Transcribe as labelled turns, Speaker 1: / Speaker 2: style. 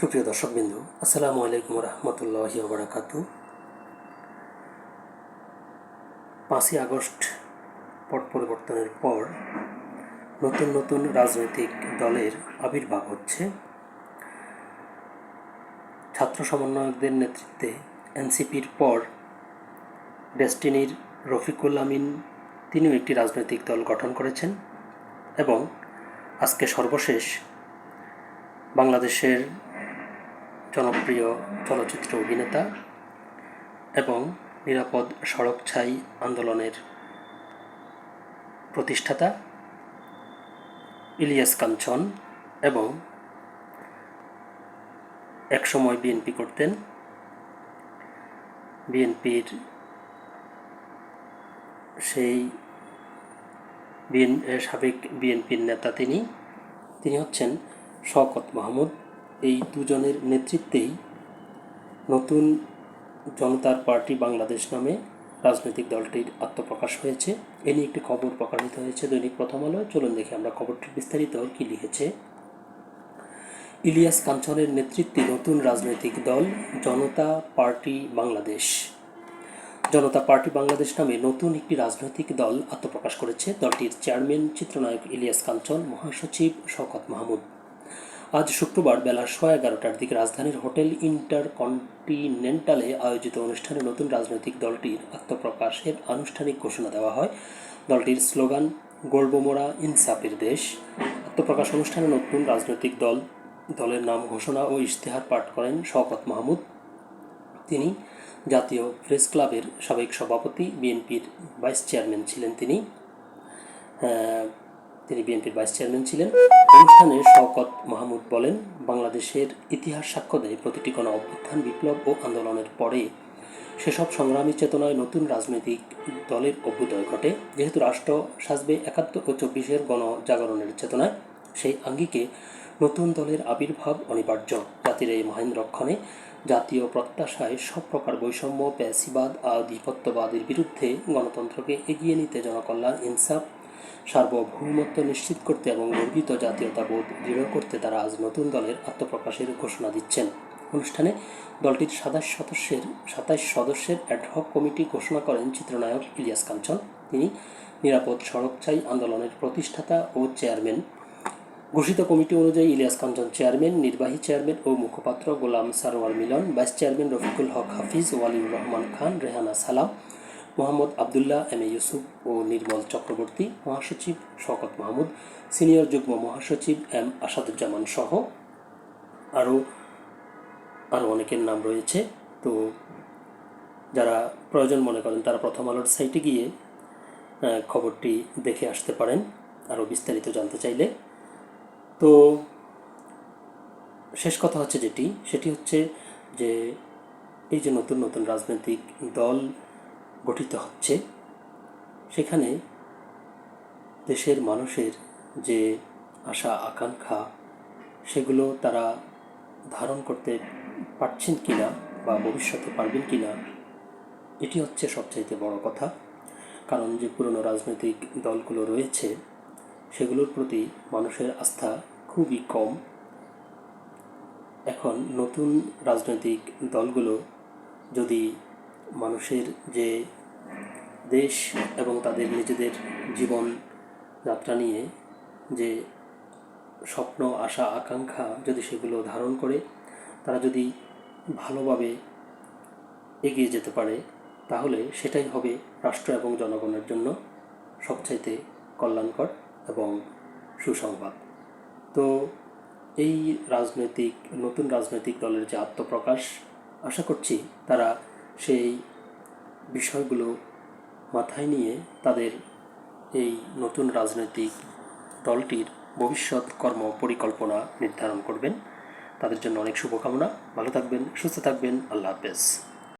Speaker 1: সুপ্রিয় দর্শকবিন্দু, আসসালামু আলাইকুম রহমতুল্লাহি বারাকাতু পাঁচই আগস্ট পট পরিবর্তনের পর নতুন নতুন রাজনৈতিক দলের আবির্ভাব হচ্ছে। ছাত্র সমন্বয়কদের নেতৃত্বে এনসিপির পর ডেস্টিনির রফিকুল আমিন তিনিও একটি রাজনৈতিক দল গঠন করেছেন এবং আজকে সর্বশেষ বাংলাদেশের জনপ্রিয় চলচ্চিত্র অভিনেতা এবং নিরাপদ সড়ক ছাই আন্দোলনের প্রতিষ্ঠাতা ইলিয়াস কাঞ্চন এবং একসময় বিএনপি করতেন। বিএনপির সেই বিএন, সাবেক বিএনপির নেতা তিনি তিনি হচ্ছেন শওকত মাহমুদ। এই দুজনের নেতৃত্বেই নতুন জনতার পার্টি বাংলাদেশ নামে রাজনৈতিক দলটির আত্মপ্রকাশ হয়েছে। এ নিয়ে একটি খবর প্রকাশিত হয়েছে দৈনিক প্রথম আলো। চলুন দেখি আমরা খবরটি বিস্তারিত কী লিখেছে। ইলিয়াস কাঞ্চনের নেতৃত্বে নতুন রাজনৈতিক দল, জনতা পার্টি বাংলাদেশ। জনতা পার্টি বাংলাদেশ নামে নতুন একটি রাজনৈতিক দল আত্মপ্রকাশ করেছে। দলটির চেয়ারম্যান, চিত্রনায়ক ইলিয়াস কাঞ্চন, মহাসচিব শওকত মাহমুদ। আজ শুক্রবার বেলা সোয়া এগারোটার দিকে রাজধানীর হোটেল ইন্টার কন্টিনেন্টালে আয়োজিত অনুষ্ঠানে নতুন রাজনৈতিক দলটির আত্মপ্রকাশের আনুষ্ঠানিক ঘোষণা দেওয়া হয়। দলটির স্লোগান গর্বমোড়া ইনসাফের দেশ আত্মপ্রকাশ অনুষ্ঠানে নতুন রাজনৈতিক দল, দলের নাম ঘোষণা ও ইশতেহার পাঠ করেন শওকত মাহমুদ। তিনি জাতীয় প্রেস ক্লাবের সাবেক সভাপতি, বিএনপির ভাইস চেয়ারম্যান ছিলেন তিনি। তিনি বিএনপির ভাইস চেয়ারম্যান ছিলেন। অনুষ্ঠানে শওকত মাহমুদ বলেন, বাংলাদেশের ইতিহাস সাক্ষ্য দেয় প্রতিটি কোনো অভ্যুত্থান, বিপ্লব ও আন্দোলনের পরে। সেসব সংগ্রামী চেতনায় নতুন রাজনৈতিক দলের অভ্যুদয় ঘটে। যেহেতু রাষ্ট্র সাজবে একাত্তর ও চব্বিশের গণজাগরণের চেতনায়, সেই আঙ্গিকে নতুন দলের আবির্ভাব অনিবার্য। জাতির এই মহেন রক্ষণে জাতীয় প্রত্যাশায় সব প্রকার বৈষম্য, প্যাসিবাদ, আধিপত্যবাদের বিরুদ্ধে গণতন্ত্রকে এগিয়ে নিতে জনকল্যাণ, ইনসাফ সার্বভৌমত্ব নিশ্চিত করতে এবং গর্বিত জাতীয়তাবোধ দৃঢ় করতে তারা আজ নতুন দলের আত্মপ্রকাশের ঘোষণা দিচ্ছেন। অনুষ্ঠানে দলটির সাতাশ সদস্যের সাতাশ সদস্যের অ্যাডহক কমিটি ঘোষণা করেন চিত্রনায়ক ইলিয়াস কাঞ্চন। তিনি নিরাপদ সড়ক চাই আন্দোলনের প্রতিষ্ঠাতা ও চেয়ারম্যান। ঘোষিত কমিটি অনুযায়ী ইলিয়াস কাঞ্চন চেয়ারম্যান, নির্বাহী চেয়ারম্যান ও মুখপাত্র Golam Sarwar Milon, vice chairman Rafiqul Haque Hafiz, Waliur Rahman Khan, Rehana Salam Mohammad Abdullah M. A. Yusuf ও নির্মল চক্রবর্তী মহাসচিব শওকত মাহমুদ, সিনিয়র যুগ্ম মহাসচিব এম. আসাদুজ্জামান সহ আরও আরও অনেকের নাম রয়েছে। তো যারা প্রয়োজন মনে করেন তারা প্রথম আলোর সাইটে গিয়ে খবরটি দেখে আসতে পারেন। আরও বিস্তারিত জানতে চাইলে। তো শেষ কথা হচ্ছে যেটি, সেটি হচ্ছে যে এই যে নতুন নতুন রাজনৈতিক দল গঠিত হচ্ছে, সেখানে দেশের মানুষের যে আশা, আকাঙ্ক্ষা, সেগুলো তারা ধারণ করতে পারছেন কি না বা ভবিষ্যতে পারবেন কি না এটি হচ্ছে সবচাইতে বড় কথা। কারণ যে পুরনো রাজনৈতিক দলগুলো রয়েছে, সেগুলোর প্রতি মানুষের আস্থা খুবই কম। এখন নতুন রাজনৈতিক দলগুলো যদি মানুষের যে দেশ এবং তাদের নিজেদের জীবন যাত্রা নিয়ে যে স্বপ্ন, আশা, আকাঙ্ক্ষা যদি সেগুলো ধারণ করে, তারা যদি ভালোভাবে এগিয়ে যেতে পারে, তাহলে সেটাই হবে রাষ্ট্র এবং জনগণের জন্য সবচাইতে কল্যাণকর এবং সুসংবাদ। তো এই রাজনৈতিক, নতুন রাজনৈতিক দলের যে আত্মপ্রকাশ, আশা করছি তারা সেই বিষয়গুলো মাথায় নিয়ে তাদের এই নতুন রাজনৈতিক দলটির ভবিষ্যৎ কর্ম পরিকল্পনা নির্ধারণ করবেন। তাদের জন্য অনেক শুভকামনা। ভালো থাকবেন, সুস্থ থাকবেন। আল্লাহ হাফেজ।